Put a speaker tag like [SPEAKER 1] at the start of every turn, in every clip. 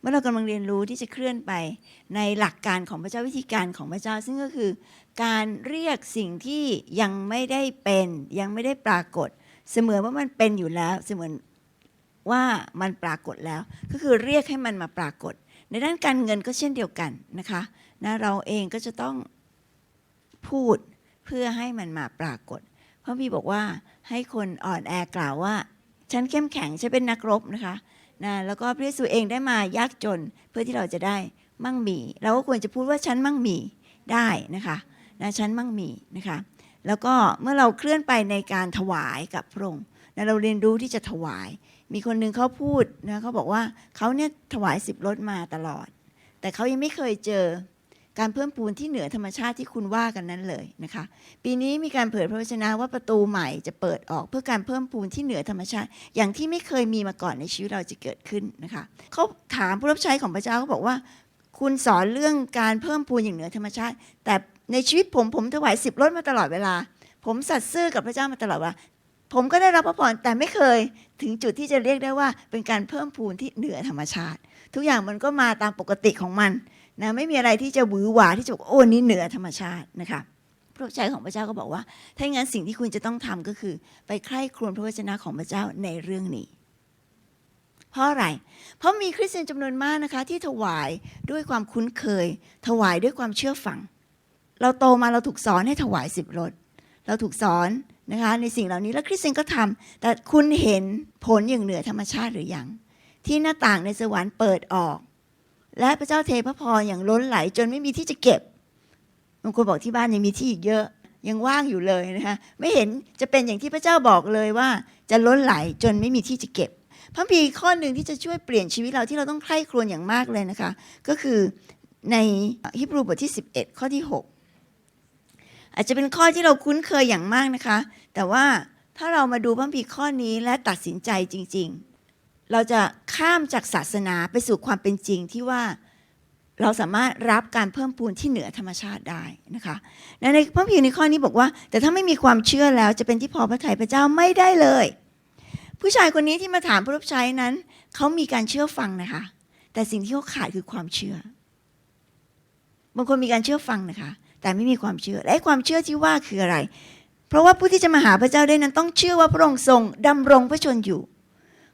[SPEAKER 1] เมื่อเรากำลังเรียนรู้ที่จะเคลื่อนไปในหลักการของพระเจ้าวิธีการของพระเจ้า ซึ่งก็คือการเรียกสิ่งที่ยังไม่ได้เป็น ยังไม่ได้ปรากฏ เสมือนว่ามันเป็นอยู่แล้ว เสมือนว่ามันปรากฏแล้ว ก็คือเรียกให้มันมาปรากฏ ในด้านการเงินก็เช่นเดียวกันนะคะนะเราเองก็จะต้องพูดเพื่อให้มันมาปรากฏ เพราะพี่บอกว่าให้คนอ่อนแอกล่าวว่า ฉันเข้มแข็งฉันเป็นนักรบนะคะ นะแล้วก็พระเยซูเองได้มายากจนเพื่อที่เราจะได้มั่งมี เราก็ควรจะพูดว่าฉันมั่งมีได้นะคะนะฉันมั่งมีนะคะ แล้วก็เมื่อเราเคลื่อนไปในการถวายกับพระองค์นะเราเรียนรู้ที่จะถวาย มีคนหนึ่งเขาพูดนะเขาบอกว่าเขาเนี่ยถวายสิบรถมาตลอด แต่เขายังไม่เคยเจอ การเพิ่มพูนที่เหนือธรรมชาติที่คุณว่ากันนั้นเลยนะคะ ปีนี้มีการเผยพระวจนะว่าประตูใหม่จะเปิดออกเพื่อการเพิ่มพูนที่เหนือธรรมชาติ อย่างที่ไม่เคยมีมาก่อนในชีวิตเราจะเกิดขึ้นนะคะเขาถามผู้รับใช้ของพระเจ้าเขาบอกว่า คุณสอนเรื่องการเพิ่มพูนอย่างเหนือธรรมชาติ แต่ในชีวิตผมผมถวายสิบรถมาตลอดเวลา ผมสัตย์ซื่อกับพระเจ้ามาตลอดว่าผมก็ได้รับพระพรแต่ไม่เคยถึงจุดที่จะเรียกได้ว่า เป็นการเพิ่มพูนที่เหนือธรรมชาติ ทุกอย่างมันก็มาตามปกติของมัน นะไม่มีอะไรที่จะหวือหวาที่จะบอกโอ้นี่เหนือธรรมชาตินะคะพระใจของพระเจ้าก็บอกว่า ถ้าอย่างนั้นสิ่งที่คุณจะต้องทำก็คือ ไปใคร่ครวญพระวจนะของพระเจ้าในเรื่องนี้ เพราะอะไร เพราะมีคริสเตียนจำนวนมากนะคะ ที่ถวายด้วยความคุ้นเคย ถวายด้วยความเชื่อฟัง เราโตมาเราถูกสอนให้ถวายสิบรถเราถูกสอนนะคะในสิ่งเหล่านี้แล้วคริสเตียนก็ทำแต่คุณเห็นผลอย่างเหนือธรรมชาติหรือยังที่หน้าต่างในสวรรค์เปิดออก และพระเจ้าเทพระพรอย่างล้นไหลจนไม่มีที่จะเก็บบางคนบอกที่บ้านยังมีที่อีกเยอะ ยังว่างอยู่เลยนะคะไม่เห็นจะเป็นอย่างที่พระเจ้าบอกเลยว่า จะล้นไหลจนไม่มีที่จะเก็บพระพีร์ข้อหนึ่งที่จะช่วยเปลี่ยนชีวิตเราที่เราต้องใคร่ครวญอย่างมากเลยนะคะ ก็คือในฮิบรูบทที่ 11 ข้อที่ 6 อาจจะเป็นข้อที่เราคุ้นเคยอย่างมากนะคะ แต่ว่าถ้าเรามาดูพระพีร์ข้อนี้และตัดสินใจจริง ๆ เราจะข้ามจากศาสนาไปสู่ความเป็นจริงที่ว่าเราสามารถรับการเพิ่มพูนที่เหนือธรรมชาติได้นะคะในพระพีร์ในข้อนี้บอกว่า แต่ถ้าไม่มีความเชื่อแล้วจะเป็นที่พอพระทัยพระเจ้าไม่ได้เลย ผู้ชายคนนี้ที่มาถามผู้รับใช้นั้นเขามีการเชื่อฟังนะคะ แต่สิ่งที่เขาขาดคือความเชื่อบางคนมีการเชื่อฟังนะคะ แต่ไม่มีความเชื่อและความเชื่อที่ว่าคืออะไร เพราะว่าผู้ที่จะมาหาพระเจ้าได้นั้นต้องเชื่อว่าพระองค์ทรงดำรงพระชนอยู่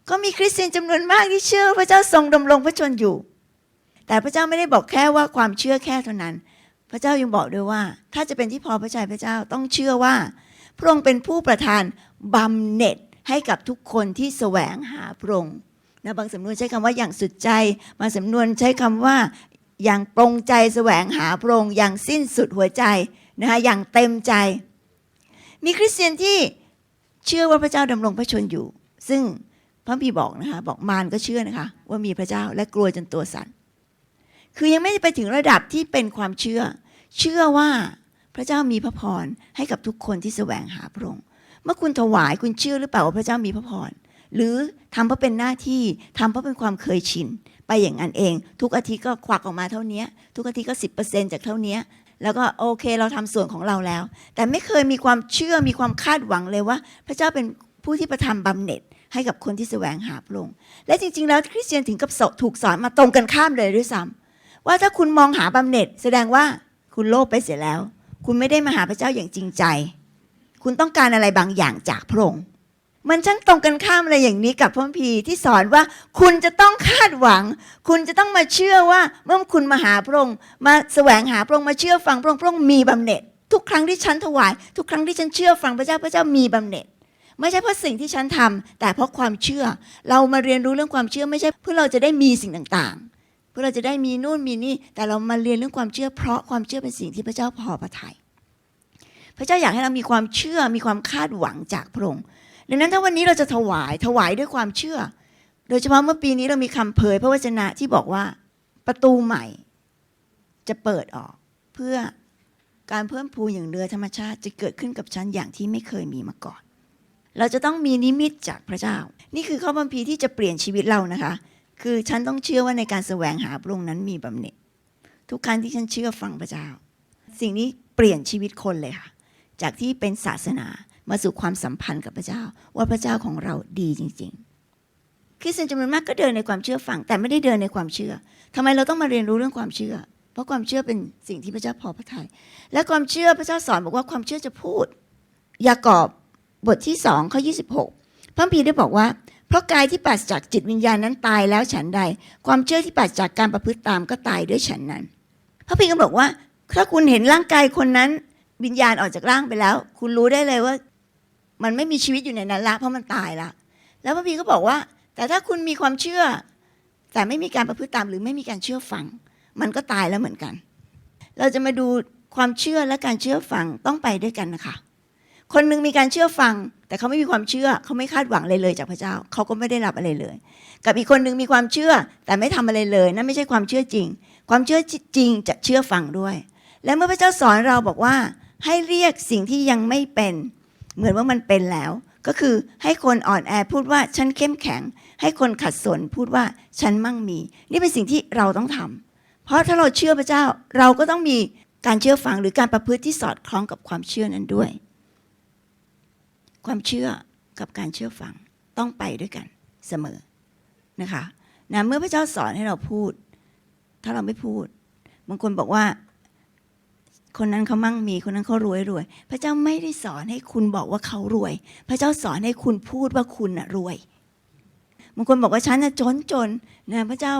[SPEAKER 1] ก็มีคริสเตียนจำนวนมากที่เชื่อพระเจ้าทรงดำรงพระชนอยู่ แต่พระเจ้าไม่ได้บอกแค่ว่าความเชื่อแค่เท่านั้น พระเจ้ายังบอกด้วยว่า ถ้าจะเป็นที่พอพระทัยพระเจ้าต้องเชื่อว่า พระองค์เป็นผู้ประทานบำเหน็จให้กับทุกคนที่แสวงหาพระองค์นะบางสำนวนใช้คำว่าอย่างสุดใจบางสำนวนใช้คำว่าอย่างปรงใจแสวงหาพระองค์อย่างสิ้นสุดหัวใจนะคะอย่างเต็มใจ มีคริสเตียนที่เชื่อว่าพระเจ้าดำรงพระชนอยู่ ซึ่ง พระพีบอกนะคะ บอกมารก็เชื่อนะคะ ว่ามีพระเจ้าและกลัวจนตัวสั่นคือยังไม่ไปถึงระดับที่เป็นความเชื่อ เชื่อว่าพระเจ้ามีพระพรให้กับทุกคนที่แสวงหาพระองค์เมื่อคุณถวายคุณเชื่อหรือเปล่าว่าพระเจ้ามีพระพรหรือทำเพราะเป็นหน้าที่ทำเพราะเป็นความเคยชิน ไปอย่างนั้นเอง ทุกอาทิตย์ก็ควักออกมาเท่านี้ทุกอาทิตย์ก็สิจากเท่านี้แล้วก็โอเคเราทำส่วนของเราแล้ว แต่ไม่เคยมีความเชื่อมีความคาดหวังเลยว่า พระเจ้าเป็นผู้ที่ประทานบำเหน็จ ให้กับคนที่แสวงหาพระองค์และจริง ๆ แล้วคริสเตียนถึงกับถูกสอนมาตรงกันข้ามเลยด้วยซ้ำว่าถ้าคุณมองหาบำเหน็จ แสดงว่าคุณโลภไปเสียแล้ว คุณไม่ได้มาหาพระเจ้าอย่างจริงใจ คุณต้องการอะไรบางอย่างจากพระองค์มันช่างตรงกันข้ามอะไรอย่างนี้กับพระคัมภีร์ที่สอนว่าคุณจะต้องคาดหวัง คุณจะต้องมาเชื่อว่าเมื่อคุณมาหาพระองค์มาแสวงหาพระองค์มาเชื่อฟังพระองค์พระองค์มีบำเหน็จ ทุกครั้งที่ฉันถวาย ทุกครั้งที่ฉันเชื่อฟังพระเจ้าพระเจ้ามีบำเหน็จ ไม่ใช่เพราะสิ่งที่ฉันทำแต่เพราะความเชื่อ เรามาเรียนรู้เรื่องความเชื่อไม่ใช่เพื่อเราจะได้มีสิ่งต่างๆ เพื่อเราจะได้มีนู่นมีนี่ แต่เรามาเรียนเรื่องความเชื่อ เพราะความเชื่อเป็นสิ่งที่พระเจ้าพอพระทยัยพระเจ้าอยากให้เรามีความเชื่อมีความคาดหวังจากพระองค์ดังนั้นถ้าวันนี้เราจะถวายถวายด้วยความเชื่อ โดยเฉพาะเมื่อปีนี้เรามีคำเผยพระวจนะที่บอกว่าประตูใหม่ จะเปิดออกเพื่อการเพิ่มพูนอย่างเรือธรรมชาติจะเกิดขึ้นกับฉันอย่างที่ไม่เคยมีมาก่อน เราจะต้องมีนิมิตจากพระเจ้า นี่คือข้อบัมพีที่จะเปลี่ยนชีวิตเรานะคะ คือฉันต้องเชื่อว่าในการแสวงหาพระองค์นั้นมีบำเหน็จ ทุกครั้งที่ฉันเชื่อฟังพระเจ้า สิ่งนี้เปลี่ยนชีวิตคนเลยค่ะ จากที่เป็นศาสนามาสู่ความสัมพันธ์กับพระเจ้า ว่าพระเจ้าของเราดีจริง ๆ คริสเตียนจำนวนมากก็เดินในความเชื่อฟัง แต่ไม่ได้เดินในความเชื่อทำไมเราต้องมาเรียนรู้เรื่องความเชื่อ เพราะความเชื่อเป็นสิ่งที่พระเจ้าพอพระทยัยและความเชื่อพระเจ้าสอนบอกว่าความเชื่อจะพูดยากอบ บทที่สองข้อยี่สิบหกพระคัมภีได้บอกว่า เพราะกายที่ปราศจากจิตวิญญาณนั้นตายแล้วฉันใด ความเชื่อที่ปราศจากการประพฤติตามก็ตายด้วยฉันนั้น พระคัมภีก็บอกว่า ถ้าคุณเห็นร่างกายคนนั้น วิญญาณออกจากร่างไปแล้ว คุณรู้ได้เลยว่า มันไม่มีชีวิตอยู่ในนั้นละเพราะมันตายละ แล้วพระคัมภีก็บอกว่า แต่ถ้าคุณมีความเชื่อ แต่ไม่มีการประพฤติตามหรือไม่มีการเชื่อฟัง มันก็ตายแล้วเหมือนกัน เราจะมาดูความเชื่อและการเชื่อฟังต้องไปด้วยกันนะคะ คนหนึ่งมีการเชื่อฟัง แต่เขาไม่มีความเชื่อ เขาไม่คาดหวังอะไรเลยจากพระเจ้า เขาก็ไม่ได้รับอะไรเลย กับอีกคนหนึ่งมีความเชื่อ แต่ไม่ทำอะไรเลยนั่นไม่ใช่ความเชื่อจริง ความเชื่อจริงจะเชื่อฟังด้วย และเมื่อพระเจ้าสอนเราบอกว่า ให้เรียกสิ่งที่ยังไม่เป็น เหมือนว่ามันเป็นแล้ว ก็คือให้คนอ่อนแอพูดว่าฉันเข้มแข็ง ให้คนขัดสนพูดว่าฉันมั่งมี นี่เป็นสิ่งที่เราต้องทำเพราะถ้าเราเชื่อพระเจ้าเราก็ต้องมีการเชื่อฟังหรือการประพฤติที่สอดคล้องกับความเชื่อนั้นด้วย ความเชื่อกับการเชื่อฟังต้องไปด้วยกันเสมอนะคะนะเมื่อพระเจ้าสอนให้เราพูด ถ้าเราไม่พูดบางคนบอกว่า คนนั้นเขามั่งมีคนนั้นเขารวยรวย พระเจ้าไม่ได้สอนให้คุณบอกว่าเขารวย พระเจ้าสอนให้คุณพูดว่าคุณน่ะรวยบางคนบอกว่าฉันน่ะจนจนนะพระเจ้า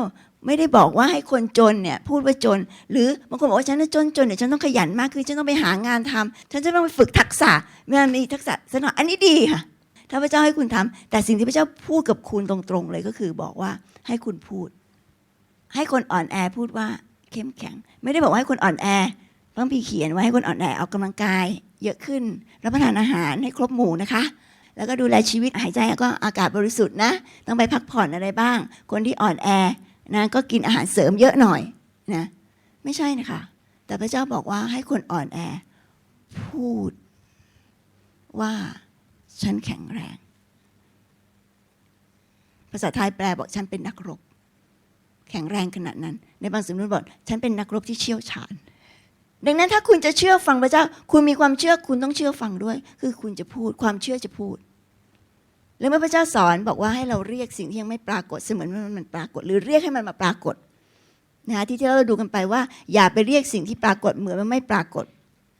[SPEAKER 1] ไม่ได้บอกว่าให้คนจนเนี่ยพูดว่าจน หรือบางคนบอกว่าฉันน่ะจนจนเดี๋ยวฉันต้องขยันมากขึ้นฉันต้องไปหางานทำฉันจะต้องไปฝึกทักษะเมื่อมีทักษะสนออันนี้ดีค่ะถ้าพระเจ้าให้คุณทำแต่สิ่งที่พระเจ้าพูดกับคุณตรงๆเลยก็คือบอกว่าให้คุณพูด ให้คนอ่อนแอพูดว่าเข้มแข็ง ไม่ได้บอกว่าให้คนอ่อนแอพระคัมภีร์เขียนไว้ให้คนอ่อนแอออกกำลังกาย เยอะขึ้นรับประทานอาหารให้ครบหมู่นะคะแล้วก็ดูแลชีวิตหายใจก็อากาศบริสุทธิ์นะ ต้องไปพักผ่อนอะไรบ้าง คนที่อ่อนแอ นะก็กินอาหารเสริมเยอะหน่อยนะไม่ใช่นะคะแต่พระเจ้าบอกว่าให้คนอ่อนแอ พูดว่าฉันแข็งแรง ภาษาไทยแปลบอกฉันเป็นนักรบ แข็งแรงขนาดนั้น ในบางสำนวนบอกฉันเป็นนักรบที่เชี่ยวชาญ ดังนั้นถ้าคุณจะเชื่อฟังพระเจ้า คุณมีความเชื่อคุณต้องเชื่อฟังด้วย คือคุณจะพูดความเชื่อจะพูด แล้วเมื่อพระเจ้าสอนบอกว่าให้เราเรียกสิ่งที่ยังไม่ปรากฏเสมือนว่ามันปรากฏ หรือเรียกให้มันมาปรากฏนะคะที่ที่เราดูกันไปว่า อย่าไปเรียกสิ่งที่ปรากฏเหมือนมันไม่ปรากฏ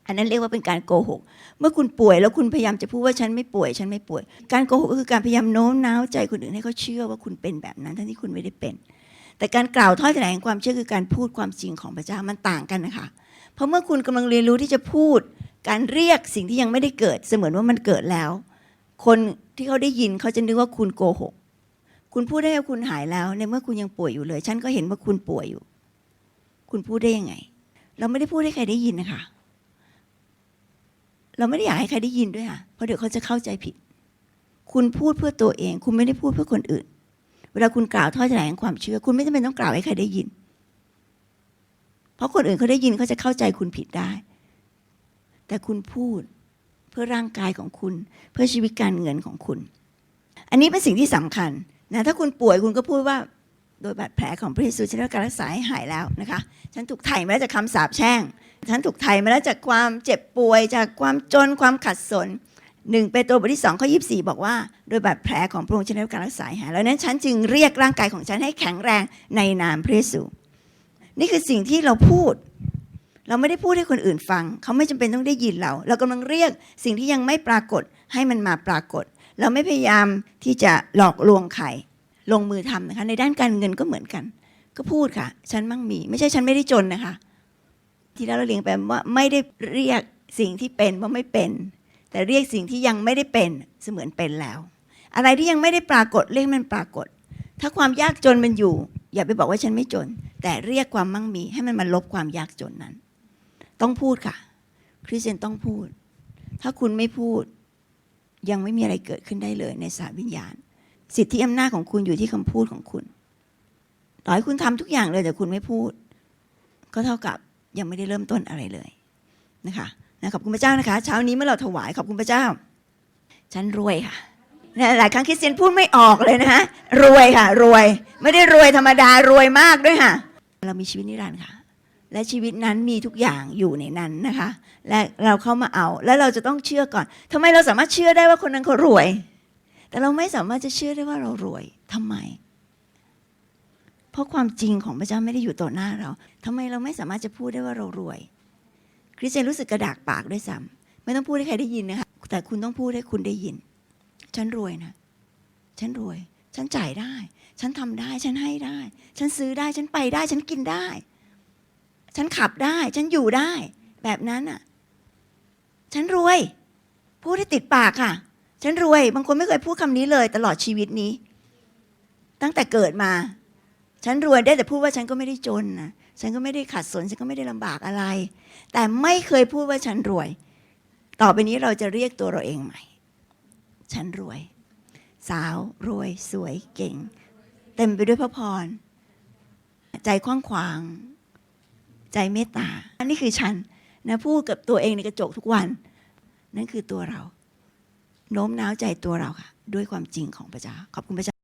[SPEAKER 1] อันนั้นเรียกว่าเป็นการโกหก เมื่อคุณป่วยแล้วคุณพยายามจะพูดว่าฉันไม่ป่วย ฉันไม่ป่วย การโกหกก็คือการพยายามโน้มน้าวใจคนอื่นให้เขาเชื่อว่าคุณเป็นแบบนั้น ทั้งที่คุณไม่ได้เป็น แต่การกล่าวถ้อยแถลงความเชื่อคือการพูดความจริงของพระเจ้ามันต่างกันนะคะเพราะเมื่อคุณกำลังเรียนรู้ที่จะพูด การเรียกสิ่งที่ยังไม่ได้เกิดเสมือนว่ามันเกิดแล้ว คนที่เขาได้ยินเขาจะนึกว่าคุณโกหก คุณพูดได้ว่าคุณหายแล้ว ในเมื่อคุณยังป่วยอยู่เลย ฉันก็เห็นว่าคุณป่วยอยู่ คุณพูดได้ยังไง เราไม่ได้พูดให้ใครได้ยินนะคะ เราไม่ได้อยากให้ใครได้ยินด้วยค่ะ เพราะเดี๋ยวเขาจะเข้าใจผิด คุณพูดเพื่อตัวเอง คุณไม่ได้พูดเพื่อคนอื่น เวลาคุณกล่าวถ้อยแถลงความเชื่อ คุณไม่จำเป็นต้องกล่าวให้ใครได้ยิน เพราะคนอื่นเขาได้ยินเขาจะเข้าใจคุณผิดได้ แต่คุณพูด พื่อร่างกายของคุณ เพื่อชีวิตการเงินของคุณ อันนี้เป็นสิ่งที่สำคัญนะถ้าคุณป่วยคุณก็พูดว่าโดยบาดแผลของพระเยซูฉันได้การรักษาให้หายแล้วนะคะ ฉันถูกไถ่มาแล้วจากคำสาปแช่ง ฉันถูกไถ่มาแล้วจากความเจ็บป่วย จากความจนความขัดสนหนึ่งเปโตรบทที่สองข้อยีบบอกว่า โดยบาดแผลของพระองค์ฉันได้การรักษาหายแล้วนั้นฉันจึงเรียกร่างกายของฉันให้แข็งแรงในนามพระเยซู นี่คือสิ่งที่เราพูด เราไม่ได้พูดให้คนอื่นฟัง เขาไม่จำเป็นต้องได้ยินเรา เรากำลังเรียกสิ่งที่ยังไม่ปรากฏให้มันมาปรากฏ เราไม่พยายามที่จะหลอกลวงใครลงมือทำนะคะ ในด้านการเงินก็เหมือนกัน ก็พูดค่ะ ฉันมั่งมี ไม่ใช่ฉันไม่ได้จนนะคะ ที่แล้วเราเรียงไปว่าไม่ได้เรียกสิ่งที่เป็นว่าไม่เป็น แต่เรียกสิ่งที่ยังไม่ได้เป็นเสมือนเป็นแล้ว อะไรที่ยังไม่ได้ปรากฏเรียกมันปรากฏ ถ้าความยากจนมันอยู่ อย่าไปบอกว่าฉันไม่จน แต่เรียกความมั่งมี ให้มันมาลบความยากจนนั้น ต้องพูดค่ะ คริสเตียนต้องพูด ถ้าคุณไม่พูด ยังไม่มีอะไรเกิดขึ้นได้เลยในสารวิญญาณ สิทธิอำนาจของคุณอยู่ที่คำพูดของคุณต่อให้คุณทำทุกอย่างเลยแต่คุณไม่พูด ก็เท่ากับยังไม่ได้เริ่มต้นอะไรเลยนะคะนะขอบคุณพระเจ้านะคะเช้านี้เมื่อเราถวายขอบคุณพระเจ้า ฉันรวยค่ะนะหลายครั้งคริสเตียนพูดไม่ออกเลยนะคะรวยค่ะ รวย ไม่ได้รวยธรรมดารวยมากด้วยค่ะ เรามีชีวิตนิรันดร์ค่ะ และชีวิตนั้นมีทุกอย่างอยู่ในนั้นนะคะ และเราเข้ามาเอา แล้วเราจะต้องเชื่อก่อนทำไมเราสามารถเชื่อได้ว่าคนนั้นเขารวย แต่เราไม่สามารถจะเชื่อได้ว่าเรารวยทำไม เพราะความจริงของพระเจ้าไม่ได้อยู่ต่อหน้าเราทำไมเราไม่สามารถจะพูดได้ว่าเรารวย คริสเตียนรู้สึกกระดากปากด้วยซ้ำไม่ต้องพูดให้ใครได้ยินนะคะแต่คุณต้องพูดให้คุณได้ยิน ฉันรวยนะ ฉันรวย ฉันจ่ายได้ ฉันทำได้ ฉันให้ได้ ฉันซื้อได้ ฉันไปได้ ฉันกินได้ ฉันขับได้ ฉันอยู่ได้ แบบนั้นอะ ฉันรวย พูดให้ติดปากค่ะ ฉันรวย บางคนไม่เคยพูดคำนี้เลย ตลอดชีวิตนี้ ตั้งแต่เกิดมา ฉันรวยได้แต่พูดว่าฉันก็ไม่ได้จนนะฉันก็ไม่ได้ขัดสน ฉันก็ไม่ได้ลำบากอะไร แต่ไม่เคยพูดว่าฉันรวย ต่อไปนี้เราจะเรียกตัวเราเองใหม่ ฉันรวย สาวรวย สวยเก่ง เต็มไปด้วยพระพร ใจกว้างขวาง ใจเมตตา อันนี้คือฉันนะพูดกับตัวเองในกระจกทุกวัน นั่นคือตัวเรา โน้มน้าวใจตัวเราค่ะ ด้วยความจริงของพระเจ้า ขอบคุณพระเจ้า